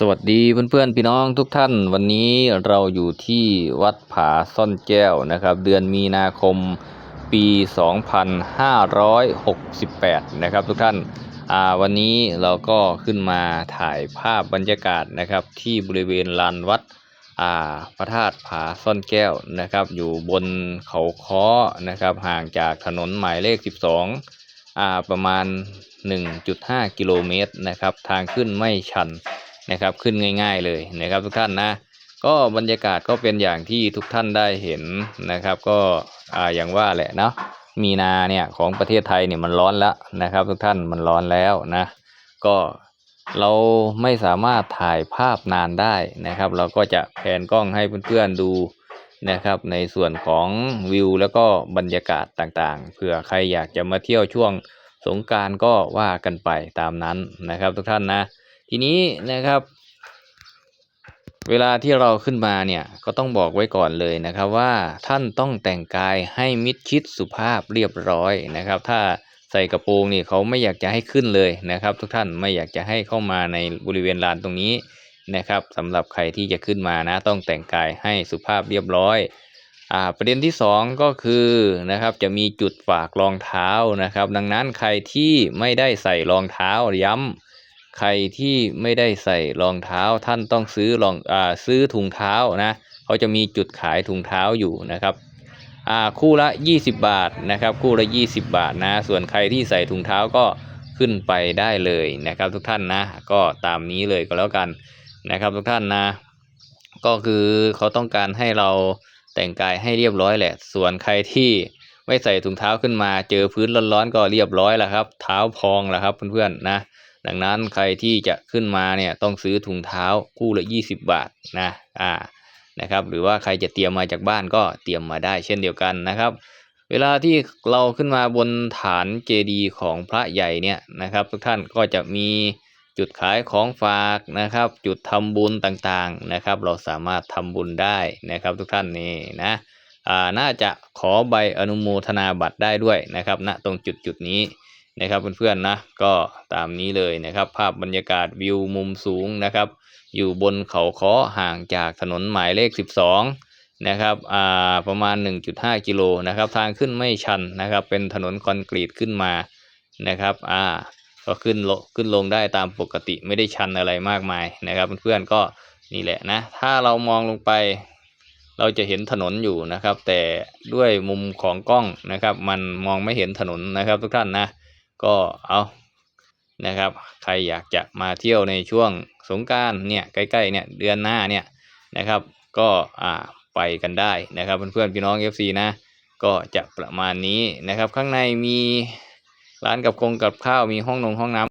สวัสดีเพื่อนๆพี่น้องทุกท่าน วันนี้เราอยู่ที่วัดผาซ่อนแก้วนะครับ เดือนมีนาคมปี 2568 นะครับทุกท่านวันนี้เราก็ขึ้นมาถ่ายภาพบรรยากาศนะครับ ที่บริเวณลานวัดอาพระธาตุผาซ่อนแก้วนะครับ อยู่บนเขาค้อนะครับ ห่างจากถนนหมายเลข 12อ่าประมาณ 1.5 กิโลเมตรนะครับ ทางขึ้นไม่ชัน นะครับขึ้นง่าย ๆเลยนะครับทุกท่านนะก็บรรยากาศก็เป็นอย่างที่ทุกท่านได้เห็นนะครับ ก็อ่าอย่างว่าแหละเนาะมีนาเนี่ยของประเทศไทยเนี่ยมันร้อนแล้วนะครับ ทุกท่านมันร้อนแล้วนะก็เราไม่สามารถถ่ายภาพนานได้นะครับ เราก็จะแผนกล้องให้เพื่อนๆดูนะครับ ในส่วนของวิวแล้วก็บรรยากาศต่างๆเผื่อใครอยากจะมาเที่ยวช่วงสงการก็ว่ากันไปตามนั้นนะครับ ทุกท่านนะ ทีนี้นะครับ เวลาที่เราขึ้นมาเนี่ยก็ต้องบอกไว้ก่อนเลยนะครับว่าท่านต้องแต่งกายให้มิดชิดสุภาพเรียบร้อยนะครับ ถ้าใส่กระโปรงนี่เขาไม่อยากจะให้ขึ้นเลยนะครับ ทุกท่านไม่อยากจะให้เข้ามาในบริเวณลานตรงนี้นะครับสำหรับใครที่จะขึ้นมานะต้องแต่งกายให้สุภาพเรียบร้อยอ่าประเด็นที่สองก็คือนะครับจะมีจุดฝากรองเท้านะครับ ดังนั้นใครที่ไม่ได้ใส่รองเท้าย้ำ ใครที่ไม่ได้ใส่รองเท้าท่านต้องซื้อรองอ่าซื้อถุงเท้านะเขาจะมีจุดขายถุงเท้าอยู่นะครับอ่าคู่ละ 20 บาทนะครับ คู่ละ 20 บาทนะ ส่วนใครที่ใส่ถุงเท้าก็ขึ้นไปได้เลยนะครับทุกท่านนะ ก็ตามนี้เลยก็แล้วกันนะครับทุกท่านนะ ก็คือเขาต้องการให้เราแต่งกายให้เรียบร้อยแหละ ส่วนใครที่ไม่ใส่ถุงเท้าขึ้นมา เจอพื้นร้อนๆก็เรียบร้อยแล้วครับ เท้าพองแล้วครับเพื่อนๆนะ ดังนั้นใครที่จะขึ้นมาเนี่ยต้องซื้อถุงเท้าคู่ละ 20 บาทนะอ่านะครับหรือว่าใครจะเตรียมมาจากบ้านก็เตรียมมาได้เช่นเดียวกันนะครับ เวลาที่เราขึ้นมาบนฐานเจดีย์ของพระใหญ่เนี่ยนะครับ ทุกท่านก็จะมีจุดขายของฝากนะครับ จุดทำบุญต่างๆนะครับ เราสามารถทำบุญได้นะครับ ทุกท่านนี่นะอ่าน่าจะขอใบอนุโมทนาบัตรได้ด้วยนะครับณตรงจุดจุดนี้ นะครับเพื่อนๆนะก็ตามนี้เลยนะครับ ภาพบรรยากาศวิวมุมสูงนะครับ อยู่บนเขาค้อห่างจากถนนหมายเลข 12นะครับอ่าประมาณ 1.5 กิโลนะครับทางขึ้นไม่ชันนะครับ เป็นถนนคอนกรีตขึ้นมานะครับอ่าก็ขึ้นลงขึ้นลงได้ตามปกติไม่ได้ชันอะไรมากมายนะครับเพื่อนๆก็นี่แหละนะถ้าเรามองลงไป เราจะเห็นถนนอยู่นะครับ แต่ด้วยมุมของกล้องนะครับ มันมองไม่เห็นถนนนะครับทุกท่านนะ ก็เอานะครับ ใครอยากจะมาเที่ยวในช่วงสงการเนี่ยใกล้ๆเนี่ยเดือนหน้าเนี่ยนะครับ ก็อ่าไปกันได้นะครับเพื่อนๆพี่น้อง FC นะก็จะประมาณนี้นะครับ ข้างในมีร้านกับคงกับข้าวมีห้องนงห้องน้ำ